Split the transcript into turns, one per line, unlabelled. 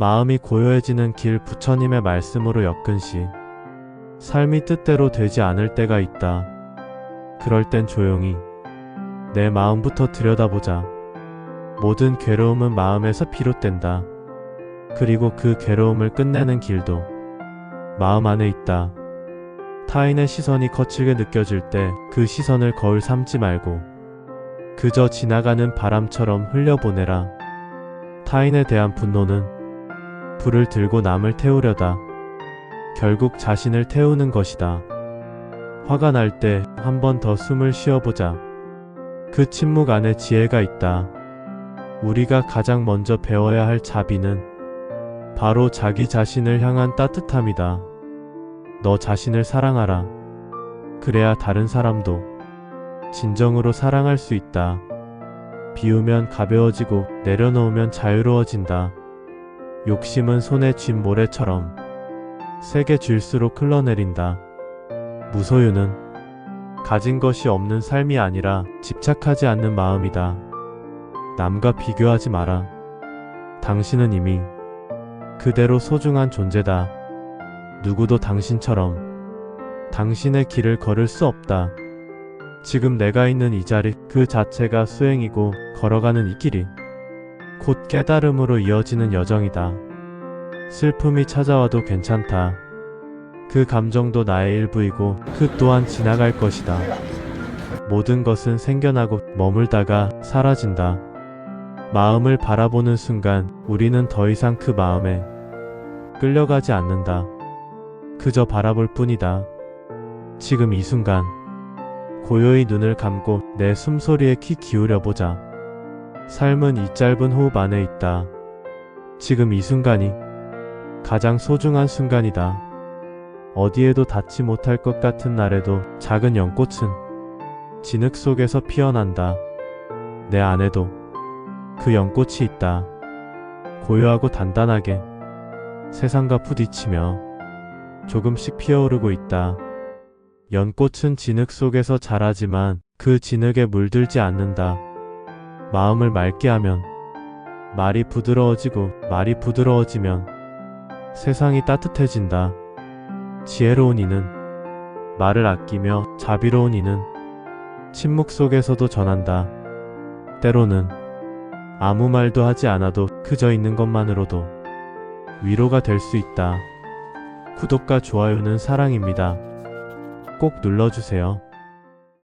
마음이 고요해지는 길 부처님의 말씀으로 엮근시 삶이 뜻대로 되지 않을 때가 있다. 그럴 땐 조용히 내 마음부터 들여다보자. 모든 괴로움은 마음에서 비롯된다. 그리고 그 괴로움을 끝내는 길도 마음 안에 있다. 타인의 시선이 거칠게 느껴질 때 그 시선을 거울 삼지 말고 그저 지나가는 바람처럼 흘려보내라. 타인에 대한 분노는 불을 들고 남을 태우려다. 결국 자신을 태우는 것이다. 화가 날 때 한 번 더 숨을 쉬어보자. 그 침묵 안에 지혜가 있다. 우리가 가장 먼저 배워야 할 자비는 바로 자기 자신을 향한 따뜻함이다. 너 자신을 사랑하라. 그래야 다른 사람도 진정으로 사랑할 수 있다. 비우면 가벼워지고 내려놓으면 자유로워진다. 욕심은 손에 쥔 모래처럼 세게 쥘수록 흘러내린다. 무소유는 가진 것이 없는 삶이 아니라 집착하지 않는 마음이다. 남과 비교하지 마라. 당신은 이미 그대로 소중한 존재다. 누구도 당신처럼 당신의 길을 걸을 수 없다. 지금 내가 있는 이 자리 그 자체가 수행이고 걸어가는 이 길이 곧 깨달음으로 이어지는 여정이다. 슬픔이 찾아와도 괜찮다. 그 감정도 나의 일부이고 그 또한 지나갈 것이다. 모든 것은 생겨나고 머물다가 사라진다. 마음을 바라보는 순간 우리는 더 이상 그 마음에 끌려가지 않는다. 그저 바라볼 뿐이다. 지금 이 순간 고요히 눈을 감고 내 숨소리에 귀 기울여 보자. 삶은 이 짧은 호흡 안에 있다. 지금 이 순간이 가장 소중한 순간이다. 어디에도 닿지 못할 것 같은 날에도 작은 연꽃은 진흙 속에서 피어난다. 내 안에도 그 연꽃이 있다. 고요하고 단단하게 세상과 부딪히며 조금씩 피어오르고 있다. 연꽃은 진흙 속에서 자라지만 그 진흙에 물들지 않는다. 마음을 맑게 하면 말이 부드러워지고 말이 부드러워지면 세상이 따뜻해진다. 지혜로운 이는 말을 아끼며 자비로운 이는 침묵 속에서도 전한다. 때로는 아무 말도 하지 않아도 그저 있는 것만으로도 위로가 될 수 있다. 구독과 좋아요는 사랑입니다. 꼭 눌러주세요.